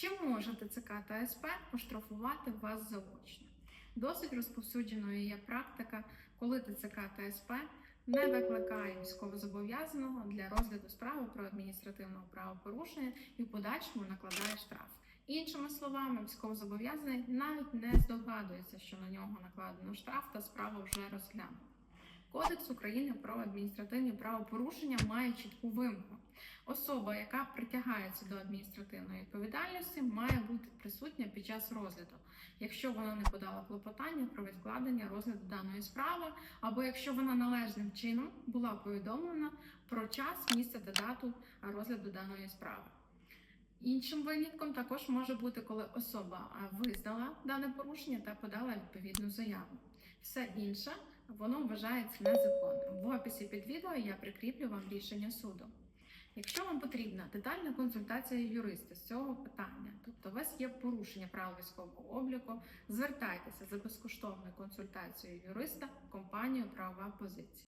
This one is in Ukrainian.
Чи може ТЦК та СП оштрафувати вас заочно? Досить розповсюдженою є практика, коли ТЦК та СП не викликає військовозобов'язаного для розгляду справи про адміністративне правопорушення і в подальшому накладає штраф. Іншими словами, військовозобов'язаний навіть не здогадується, що на нього накладено штраф та справа вже розглянута. Кодекс України про адміністративні правопорушення має чітку вимогу. Особа, яка притягається до адміністративної відповідальності, має бути присутня під час розгляду, якщо вона не подала клопотання про відкладення розгляду даної справи, або якщо вона належним чином була повідомлена про час, місце та дату розгляду даної справи. Іншим винятком також може бути, коли особа визнала дане порушення та подала відповідну заяву. Все інше воно вважається незаконним. В описі під відео я прикріплю вам рішення суду. Якщо вам потрібна детальна консультація юриста з цього питання, тобто у вас є порушення правил військового обліку, звертайтеся за безкоштовною консультацією юриста в компанію Правова позиція.